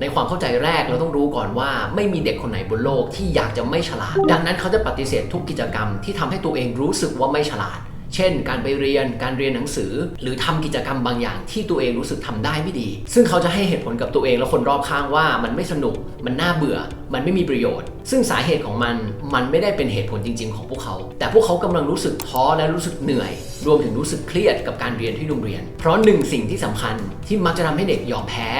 ในความเข้าใจแรกเราต้องรู้ก่อนว่าไม่มีเด็กคนไหนบนโลกที่อยากจะไม่ฉลาด ดังนั้นเขาจะปฏิเสธทุกกิจกรรมที่ทำให้ตัวเองรู้สึกว่าไม่ฉลาด เช่น การไปเรียนการเรียนหนังสือ หรือทำกิจกรรมบางอย่างที่ตัวเองรู้สึกทำได้ไม่ดี ซึ่งเขาจะให้เหตุผลกับตัวเองและคนรอบข้างว่ามันไม่สนุก มันน่าเบื่อ มันไม่มีประโยชน์ ซึ่งสาเหตุของมันมันไม่ได้เป็นเหตุผลจริง ๆ ของพวกเขา แต่พวกเขากำลังรู้สึกท้อและรู้สึกเหนื่อย รวมถึงรู้สึกเครียดกับการเรียนที่โรงเรียน เพราะหนึ่งสิ่งที่สำคัญที่มักจะทำให้เด็กยอมแพ้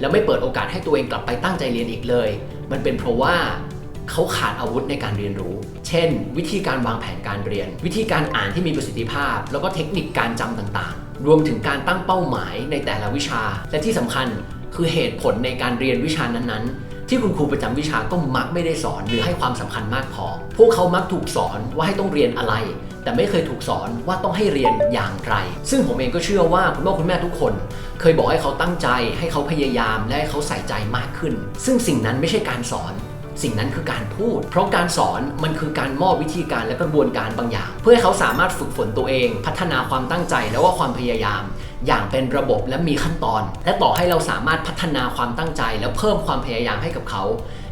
แล้วไม่เปิดโอกาสให้ตัวเองกลับไปตั้งใจเรียนอีกเลย มันเป็นเพราะว่าเขาขาดอาวุธในการเรียนรู้ เช่น วิธีการวางแผนการเรียน วิธีการอ่านที่มีประสิทธิภาพ แล้วก็เทคนิคการจำต่างๆ รวมถึงการตั้งเป้าหมายในแต่ละวิชา และที่สำคัญคือเหตุผลในการเรียนวิชานั้นๆ ที่คุณครูประจำวิชาก็มักไม่ได้สอนหรือให้ความสำคัญมากพอ พวกเขามักถูกสอนว่าให้ต้องเรียนอะไร แต่ไม่เคยถูกสอนว่าต้องให้เรียนอย่างไร ซึ่งผมเองก็เชื่อว่าคุณพ่อคุณแม่ทุกคน เคยบอกให้เขาตั้งใจ ให้เขาพยายามและให้เขาใส่ใจมากขึ้น ซึ่งสิ่งนั้นไม่ใช่การสอนสิ่งนั้นคือการพูด เพราะการสอนมันคือการมอบวิธีการและกระบวนการบางอย่าง เพื่อให้เขาสามารถฝึกฝนตัวเอง พัฒนาความตั้งใจและว่าความพยายาม อย่างเป็นระบบและมีขั้นตอน และต่อให้เราสามารถพัฒนาความตั้งใจ และเพิ่มความพยายามให้กับเขา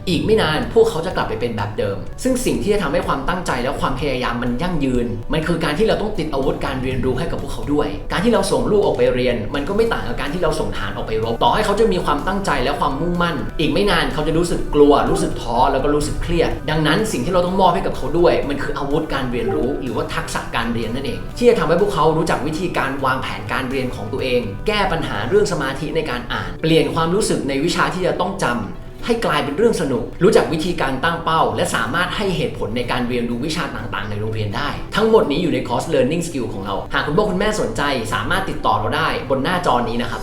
อีกไม่นานพวกเขาจะกลับไปเป็นแบบเดิม ซึ่งสิ่งที่จะทำให้ความตั้งใจและความพยายามมันยั่งยืน มันคือการที่เราต้องติดอาวุธการเรียนรู้ให้กับพวกเขาด้วย การที่เราส่งลูกออกไปเรียน มันก็ไม่ต่างกับการที่เราส่งทหารออกไปรบ ต่อให้เขาจะมีความตั้งใจและความมุ่งมั่น อีกไม่นานเขาจะรู้สึกกลัว รู้สึกท้อแล้วก็รู้สึกเครียด ดังนั้นสิ่งที่เราต้องมอบให้กับเขาด้วย มันคืออาวุธการเรียนรู้ หรือว่าทักษะการเรียนนั่นเอง ที่จะทำให้พวกเขารู้จักวิธีการวางแผนการเรียนของตัวเอง แก้ปัญหาเรื่องสมาธิในการอ่าน เปลี่ยนความรู้สึกในวิชาที่จะต้องจำ ให้กลายเป็นเรื่องสนุก รู้จักวิธีการตั้งเป้า และสามารถให้เหตุผลในการเรียนรู้วิชาต่างๆ ในโรงเรียนได้ ทั้งหมดนี้อยู่ในคอร์ส Learning Skill ของเรา หากคุณพ่อคุณแม่สนใจ สามารถติดต่อเราได้บนหน้าจอนี้นะครับ